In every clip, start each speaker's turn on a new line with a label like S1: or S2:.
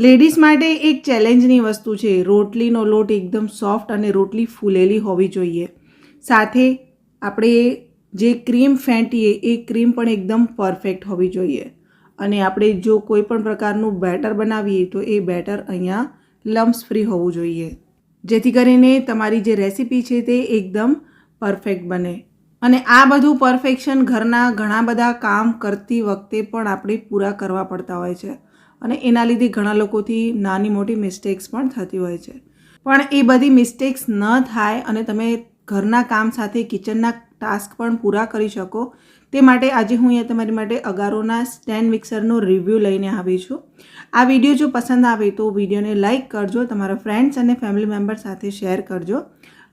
S1: Ladies માટે એક ચેલેન્જની વસ્તુ છે, રોટલીનો લોટ એકદમ સોફ્ટ અને રોટલી ફૂલેલી હોવી જોઈએ. સાથે આપણે જે ક્રીમ ફેંટીએ, એ ક્રીમ પણ એકદમ પરફેક્ટ હોવી જોઈએ. અને આપણે જો કોઈ પણ પ્રકારનું બેટર બનાવીએ, તો એ બેટર અહીંયા લમ્સ ફ્રી હોવું જોઈએ. જેથી કરીને તમારી જે રેસીપી છે, તે એકદમ પરફેક્ટ બને. અને આ બધું પરફેક્શન ઘરના ઘણા બધા કામ કરતી વખતે પણ આપણે પૂરા કરવા પડતા હોય છે. અને એના લીધે ઘણા લોકોથી નાની મોટી મિસ્ટેક્સ પણ થતી હોય છે. પણ એ બધી મિસ્ટેક્સ ન થાય અને તમે ઘરના કામ સાથે કિચનના ટાસ્ક પણ પૂરા કરી શકો. તે માટે આજે હું અહીંયા તમારી માટે અગારોના સ્ટેન્ડ મિક્સરનો રિવ્યૂ લઈને આવી છું. આ વીડિયો જો પસંદ આવે તો વિડીયોને લાઇક કરજો, તમારા ફ્રેન્ડ્સ અને ફેમિલી મેમ્બર સાથે શેર કરજો.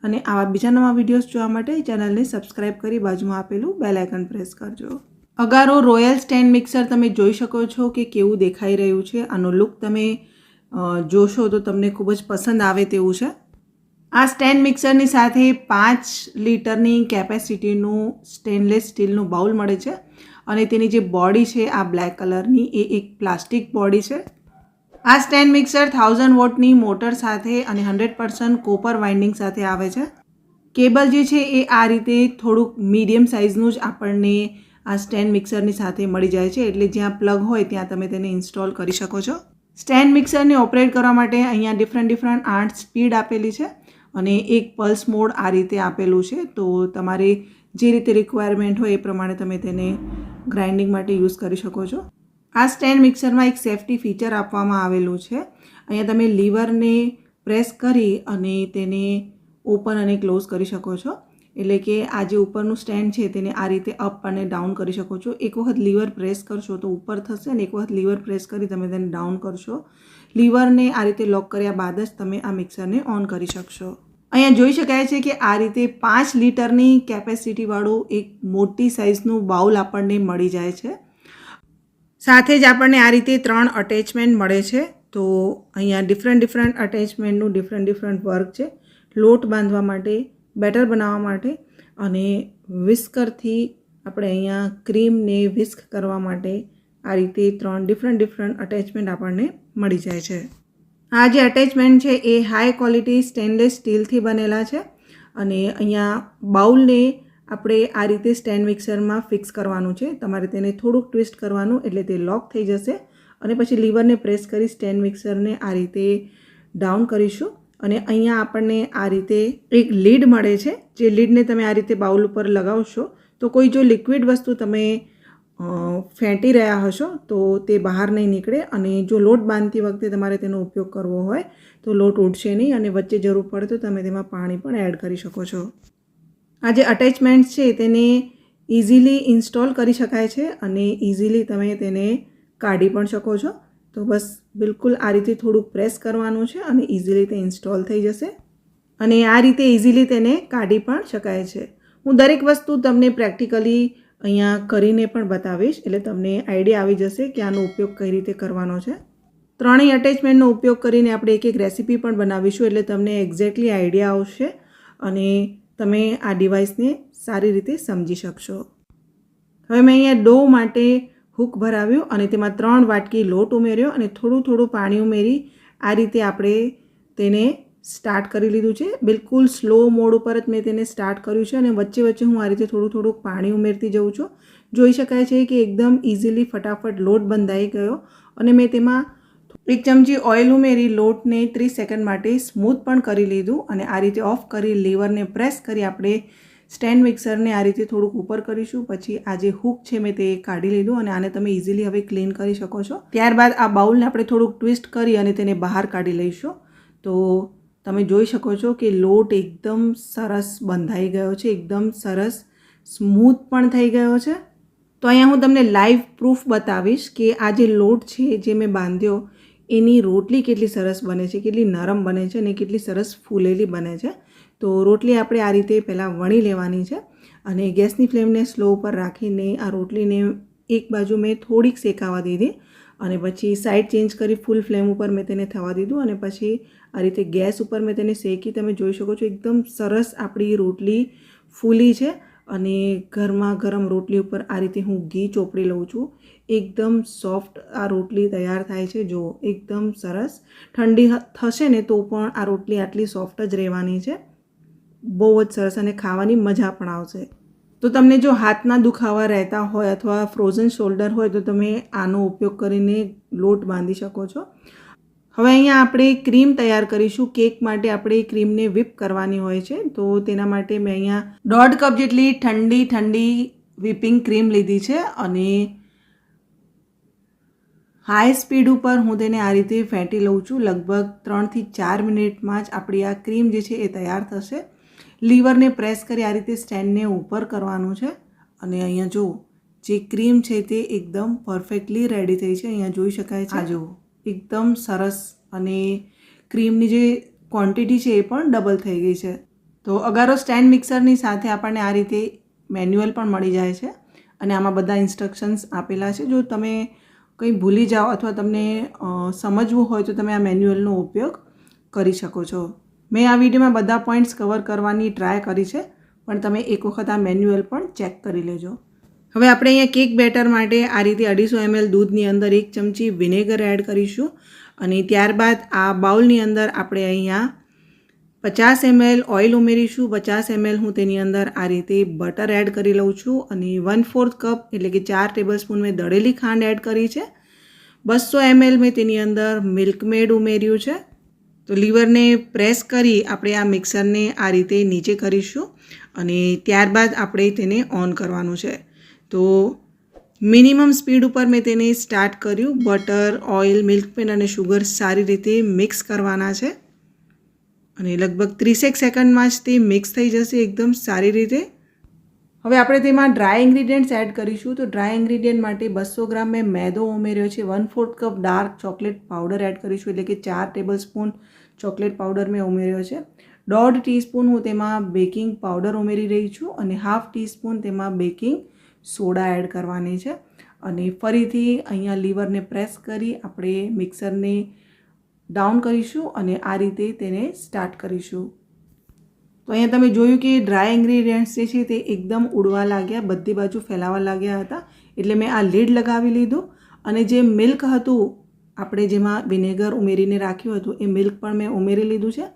S1: અને આવા બીજા નવા વિડીયોઝ જોવા માટે ચેનલને સબસ્ક્રાઈબ કરી બાજુમાં આપેલું બેલ આઇકન પ્રેસ કરજો. અગારો રોયલ સ્ટેન્ડ મિક્સર તમે જોઈ શકો છો કે કેવું દેખાઈ રહ્યું છે. આનો લુક તમે જોશો તો તમને ખૂબ જ પસંદ આવે તેવું છે. આ સ્ટેન્ડ મિક્સરની સાથે પાંચ લીટરની કેપેસિટીનું સ્ટેનલેસ સ્ટીલનું બાઉલ મળે છે અને તેની જે બોડી છે આ બ્લેક કલરની એ એક પ્લાસ્ટિક બોડી છે. આ સ્ટેન્ડ મિક્સર થાઉઝન્ડ વોટની મોટર સાથે અને હંડ્રેડ પર્સન્ટ કોપર વાઇન્ડિંગ સાથે આવે છે. કેબલ જે છે એ આ રીતે થોડુંક મીડિયમ સાઇઝનું જ આપણને આ સ્ટેન્ડ મિક્સરની સાથે મળી જાય છે એટલે જ્યાં પ્લગ હોય ત્યાં તમે તેને ઇન્સ્ટોલ કરી શકો છો. સ્ટેન્ડ મિક્સરને ઓપરેટ કરવા માટે અહીંયા ડિફરન્ટ ડિફરન્ટ આઠ સ્પીડ આપેલી છે અને એક પલ્સ મોડ આ રીતે આપેલું છે. તો તમારે જે રીતે રિક્વાયરમેન્ટ હોય એ પ્રમાણે તમે તેને ગ્રાઇન્ડિંગ માટે યુઝ કરી શકો છો. આ સ્ટેન્ડ મિક્સરમાં એક સેફ્ટી ફીચર આપવામાં આવેલું છે. અહીંયા તમે લીવરને પ્રેસ કરી અને તેને ઓપન અને ક્લોઝ કરી શકો છો. એટલે કે આ જે ઉપરનું સ્ટેન્ડ છે તેને આ રીતે અપ અને ડાઉન કરી શકો છો. એક વખત લીવર પ્રેસ કરશો તો ઉપર થશે અને એક વખત લીવર પ્રેસ કરી તમે તેને ડાઉન કરશો. લીવરને આ રીતે લોક કર્યા બાદ જ તમે આ મિક્સરને ઓન કરી શકશો. અહીંયા જોઈ શકાય છે કે આ રીતે પાંચ લીટરની કેપેસિટીવાળું એક મોટી સાઇઝનું બાઉલ આપણને મળી જાય છે. સાથે જ આપણને આ રીતે ત્રણ અટેચમેન્ટ મળે છે. તો અહીંયા ડિફરન્ટ ડિફરન્ટ અટેચમેન્ટનું ડિફરન્ટ ડિફરન્ટ વર્ક છે. લોટ બાંધવા માટે બેટર બનાવવા માટે અને વિસ્કરથી આપણે અહીંયા ક્રીમને વિસ્ક કરવા માટે આ રીતે ત્રણ ડિફરન્ટ ડિફરન્ટ અટેચમેન્ટ આપણને મળી જાય છે. આ જે અટેચમેન્ટ છે એ હાઈ ક્વોલિટી સ્ટેનલેસ સ્ટીલથી બનેલા છે અને અહીંયા બાઉલને આપણે આ રીતે સ્ટેન્ડ મિક્સરમાં ફિક્સ કરવાનું છે. તમારે તેને થોડુંક ટ્વિસ્ટ કરવાનું એટલે તે લોક થઈ જશે અને પછી લીવરને પ્રેસ કરી સ્ટેન્ડ મિક્સરને આ રીતે ડાઉન કરીશું. અને અહીંયા આપણને આ રીતે એક લીડ મળે છે. જે લીડને તમે આ રીતે બાઉલ ઉપર લગાવશો, તો કોઈ જો લિક્વિડ વસ્તુ તમે ફેંટી રહ્યા હશો, તો તે બહાર નહીં નીકળે અને જો લોટ બાંધતી વખતે તમારે તેનો ઉપયોગ કરવો હોય, તો લોટ ઉડશે નહીં અને વચ્ચે જરૂર પડે તો તમે તેમાં પાણી પણ એડ કરી શકો છો. આ જે અટેચમેન્ટ છે, તેને ઇઝીલી ઇન્સ્ટોલ કરી શકાય છે અને ઇઝીલી તમે તેને કાઢી પણ શકો છો. તો બસ બિલકુલ આ રીતે થોડુંક પ્રેસ કરવાનું છે અને ઇઝીલી તે ઇન્સ્ટોલ થઈ જશે. અને આ રીતે ઇઝીલી તેને કાઢી પણ શકાય છે. હું દરેક વસ્તુ તમને પ્રેક્ટિકલી અહીંયા કરીને પણ બતાવીશ, એટલે તમને આઈડિયા આવી જશે કે આનો ઉપયોગ કઈ રીતે કરવાનો છે. ત્રણેય અટેચમેન્ટનો ઉપયોગ કરીને આપણે એક એક રેસીપી પણ બનાવીશું, એટલે તમને એક્ઝેક્ટલી આઈડિયા આવશે અને તમે આ ડિવાઇસને સારી રીતે સમજી શકશો. હવે મેં અહીંયા ડો માટે હૂક ભરાવ્યું અને તેમાં ત્રણ વાટકી લોટ ઉમેર્યો અને થોડું થોડું પાણી ઉમેરી આ રીતે આપણે તેને સ્ટાર્ટ કરી લીધું છે. બિલકુલ સ્લો મોડ ઉપર જ મેં તેને સ્ટાર્ટ કર્યું છે અને વચ્ચે વચ્ચે હું આ રીતે થોડું થોડુંક પાણી ઉમેરતી જઉં છું. જોઈ શકાય છે કે એકદમ ઇઝીલી ફટાફટ લોટ બંધાઈ ગયો અને મેં તેમાં એક ચમચી ઓઇલ ઉમેરી લોટને ત્રીસ સેકન્ડ માટે સ્મૂથ પણ કરી લીધું અને આ રીતે ઓફ કરી લીવરને પ્રેસ કરી આપણે સ્ટેન્ડ મિક્સરને આ રીતે થોડુંક ઉપર કરીશું. પછી આ જે હૂક છે મેં તે કાઢી લીધું અને આને તમે ઇઝીલી હવે ક્લીન કરી શકો છો. ત્યારબાદ આ બાઉલને આપણે થોડુંક ટ્વિસ્ટ કરી અને તેને બહાર કાઢી લઈશું. તો તમે જોઈ શકો છો કે લોટ એકદમ સરસ બંધાઈ ગયો છે, એકદમ સરસ સ્મૂથ પણ થઈ ગયો છે. તો અહીંયા હું તમને લાઈવ પ્રૂફ બતાવીશ કે આ જે લોટ છે જે મેં બાંધ્યો, એની રોટલી કેટલી સરસ બને છે, કેટલી નરમ બને છે અને કેટલી સરસ ફૂલેલી બને છે. તો રોટલી આપણે આ રીતે પહેલાં વણી લેવાની છે અને ગેસની ફ્લેમને સ્લો ઉપર રાખીને આ રોટલીને એક બાજુ મેં થોડીક શેકાવા દીધી અને પછી સાઈડ ચેન્જ કરી ફૂલ ફ્લેમ ઉપર મેં તેને થવા દીધું અને પછી આ રીતે ગેસ ઉપર મેં તેને શેકી તમે જોઈ શકો છો એકદમ સરસ આપણી રોટલી ફૂલી છે અને ગરમા ગરમ રોટલી ઉપર આ રીતે હું ઘી ચોપડી લઉં છું. એકદમ સોફ્ટ આ રોટલી તૈયાર થાય છે. જો એકદમ સરસ. ઠંડી થશે ને તો પણ આ રોટલી આટલી સોફ્ટ જ રહેવાની છે. બહુ જ સરસ અને ખાવાની મજા પણ આવશે. તો તમને જો હાથના દુખાવા રહેતા હોય અથવા ફ્રોઝન શોલ્ડર હોય તો તમે આનો ઉપયોગ કરીને લોટ બાંધી શકો છો. હવે અહીંયા આપણે ક્રીમ તૈયાર કરીશું. કેક માટે આપણે ક્રીમને વિપ કરવાની હોય છે. તો તેના માટે મેં અહીંયા દોઢ કપ જેટલી ઠંડી ઠંડી વિપિંગ ક્રીમ લીધી છે અને હાઈ સ્પીડ ઉપર હું તેને આ રીતે ફેંટી લઉં છું. લગભગ ત્રણથી ચાર મિનિટમાં જ આપણી આ ક્રીમ જે છે એ તૈયાર થશે. લીવરને પ્રેસ કરી આ રીતે સ્ટેન્ડને ઉપર કરવાનું છે. અને અહીંયા જુઓ જે ક્રીમ છે તે એકદમ પરફેક્ટલી રેડી થઈ છે. અહીંયા જોઈ શકાય છે. આ જુઓ. એકદમ સરસ અને ક્રીમની જે ક્વોન્ટિટી છે એ પણ ડબલ થઈ ગઈ છે. તો અગારો સ્ટેન્ડ મિક્સરની સાથે આપણને આ રીતે મેન્યુઅલ પણ મળી જાય છે. અને આમાં બધા ઇન્સ્ટ્રક્શન્સ આપેલા છે. જો તમે કંઈ ભૂલી જાઓ અથવા તમને સમજવું હોય તો તમે આ મેન્યુઅલનો ઉપયોગ કરી શકો છો. મેં આ વિડીયોમાં બધા પોઈન્ટ્સ કવર કરવાની ટ્રાય કરી છે, પણ તમે એક વખત આ મેન્યુઅલ પણ ચેક કરી લેજો. હવે આપણે અહીંયા કેક બેટર માટે આ રીતે અઢીસો એમએલ દૂધની અંદર એક ચમચી વિનેગર એડ કરીશું અને ત્યારબાદ આ બાઉલની અંદર આપણે અહીંયા પચાસ એમએલ ઓઇલ ઉમેરીશું. પચાસ એમએલ હું તેની અંદર આ રીતે બટર એડ કરી લઉં છું અને વન ફોર્થ કપ એટલે કે ચાર ટેબલ સ્પૂન મેં દળેલી ખાંડ એડ કરી છે. બસો એમએલ મેં તેની અંદર મિલ્કમેડ ઉમેર્યું છે. તો લીવરને પ્રેસ કરી આપણે આ મિક્સરને આ રીતે નીચે કરીશું અને ત્યારબાદ આપણે તેને ઓન કરવાનું છે. તો મિનિમમ સ્પીડ ઉપર મેં તેને સ્ટાર્ટ કર્યું. બટર, ઓઇલ મિલ્કમેડ અને શુગર સારી રીતે મિક્સ કરવાના છે. અને લગભગ ત્રીસેક સેકન્ડમાં જ તે મિક્સ થઈ જશે, એકદમ સારી રીતે. હવે આપણે તેમાં ડ્રાય ઇન્ગ્રીડિયન્ટ્સ એડ કરીશું. તો ડ્રાય ઇન્ગ્રીડિયન્ટ માટે બસો ગ્રામ મેં મેદો ઉમેર્યો છે. One fourth cup dark chocolate powder add કરીશું. એટલે કે ચાર ટેબલ સ્પૂન ચોકલેટ પાવડર મેં ઉમેર્યો છે. દોઢ ટીસ્પૂન હું તેમાં બેકિંગ પાવડર ઉમેરી રહી છું અને હાફ ટીસ્પૂન તેમાં બેકિંગ સોડા એડ કરવાની છે. અને ફરીથી અહીંયા લીવરને પ્રેસ કરી આપણે મિક્સરને ડાઉન કરીશું અને આ રીતે તેને સ્ટાર્ટ કરીશું. તો અહીંયા તમે જોયું કે ડ્રાય ઇન્ગ્રીડિયન્ટ્સ જે છે તે એકદમ ઉડવા લાગ્યા, બધી બાજુ ફેલાવા લાગ્યા હતા. એટલે મેં આ લીડ લગાવી લીધું અને જે મિલ્ક હતું, આપણે જેમાં વિનેગર ઉમેરીને રાખ્યું હતું, એ મિલ્ક પણ મેં ઉમેરી લીધું છે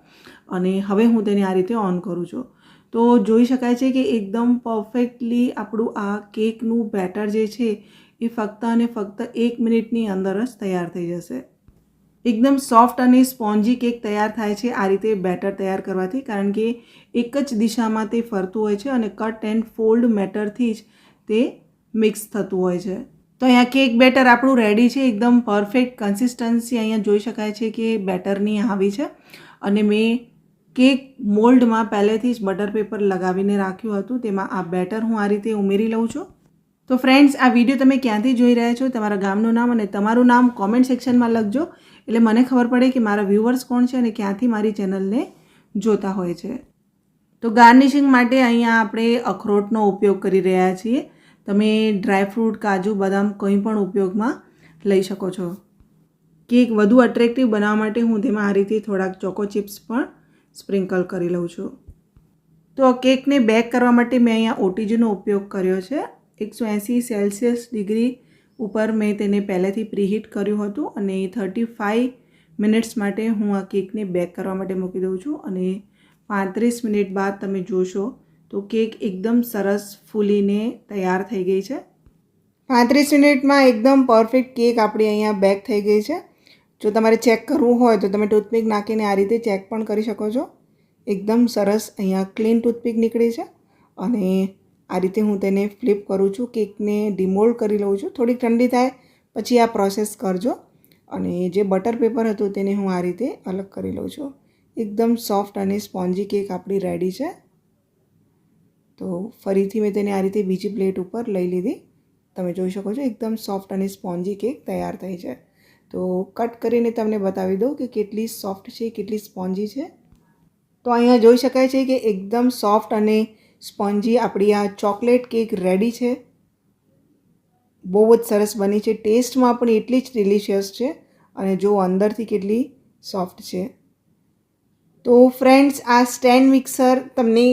S1: અને હવે હું તેને આ રીતે ઓન કરું છું. તો જોઈ શકાય છે કે એકદમ પરફેક્ટલી આપણું આ કેકનું બેટર જે છે, એ ફક્ત અને ફક્ત એક મિનિટની અંદર જ તૈયાર થઈ જશે. એકદમ સોફ્ટ અને સ્પોન્જી કેક તૈયાર થાય છે. આ રીતે બેટર તૈયાર કરવાથી, કારણ કે એક જ દિશામાં તે ફરતું હોય છે અને કટ એન્ડ ફોલ્ડ મેટરથી જ તે મિક્સ થતું હોય છે. તો અહીંયા કેક બેટર આપણું રેડી છે. એકદમ પરફેક્ટ કન્સિસ્ટન્સી અહીંયા જોઈ શકાય છે કે બેટરની આવી છે. અને મેં કેક મોલ્ડમાં પહેલેથી જ બટર પેપર લગાવીને રાખ્યું હતું. તેમાં આ બેટર હું આ રીતે ઉમેરી લઉં છું. તો ફ્રેન્ડ્સ આ વીડિયો તમે ક્યાંથી જોઈ રહ્યા છો? તમારા ગામનું નામ અને તમારું નામ કોમેન્ટ સેક્શનમાં લખજો. એટલે મને ખબર પડે કે મારા વ્યૂવર્સ કોણ છે અને ક્યાંથી મારી ચેનલને જોતા હોય છે. તો ગાર્નિશિંગ માટે અહીંયા આપણે અખરોટનો ઉપયોગ કરી રહ્યા છીએ. તમે ડ્રાયફ્રૂટ કાજુ, બદામ કંઈ પણ ઉપયોગમાં લઈ શકો છો. કેક વધુ અટ્રેક્ટિવ બનાવવા માટે હું તેમાં આ રીતે થોડાક ચોકો ચિપ્સ પણ સ્પ્રિંકલ કરી લઉં છું. તો કેકને બેક કરવા માટે મેં અહીંયા ઓટીજીનો ઉપયોગ કર્યો છે. એકસો એંસી સેલ્સિયસ ડિગ્રી ઉપર મેં તેને પહેલેથી પ્રીહીટ કર્યું હતું અને થર્ટી ફાઇવ મિનિટ્સ માટે હું આ કેકને બેક કરવા માટે મૂકી દઉં છું અને પાંત્રીસ મિનિટ બાદ તમે જોશો તો કેક એકદમ સરસ ફૂલીને તૈયાર થઈ ગઈ છે. પાંત્રીસ મિનિટમાં એકદમ પરફેક્ટ કેક આપણી અહીંયા બેક થઈ ગઈ છે. જો તમારે ચેક કરવું હોય તો તમે ટૂથપીક નાખીને આ રીતે ચેક પણ કરી શકો છો. એકદમ સરસ અહીંયા ક્લીન ટૂથપીક નીકળી છે અને આ રીતે હું તેને ફ્લિપ કરું છું, કેકને ડિમોલ્ડ કરી લઉં છું. થોડીક ઠંડી થાય, પછી આ પ્રોસેસ કરજો. અને જે બટર પેપર હતું તેને હું આ રીતે અલગ કરી લઉં છું. એકદમ સોફ્ટ અને સ્પોન્જી કેક આપણી રેડી છે. તો ફરીથી મેં તેને આ રીતે બીજી પ્લેટ ઉપર લઈ લીધી. તમે જોઈ શકો છો, એકદમ સોફ્ટ અને સ્પોન્જી કેક તૈયાર થઈ છે. તો કટ કરીને તમને બતાવી દઉં કે કેટલી સોફ્ટ છે, કેટલી સ્પોન્જી છે. તો અહીંયા જોઈ શકાય છે કે એકદમ સોફ્ટ અને સ્પોન્જી આપણી આ ચોકલેટ કેક રેડી છે. બહુ જ સરસ બની છે. ટેસ્ટમાં પણ એટલી જ ડિલિશિયસ છે અને જો અંદરથી કેટલી સોફ્ટ છે. તો ફ્રેન્ડ્સ, આ સ્ટેન્ડ મિક્સર તમને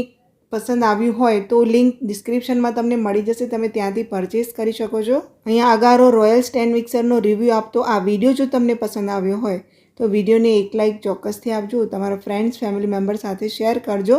S1: પસંદ આવ્યું હોય તો લિંક ડિસ્ક્રિપ્શનમાં તમને મળી જશે. તમે ત્યાંથી પરચેસ કરી શકો છો. અહીંયા અગારો રોયલ સ્ટેન્ડ મિક્સરનો રિવ્યૂ આપતો આ વીડિયો જો તમને પસંદ આવ્યો હોય તો વિડીયોને એક લાઇક ચોક્કસથી આપજો. તમારા ફ્રેન્ડ્સ, ફેમિલી મેમ્બર સાથે શેર કરજો.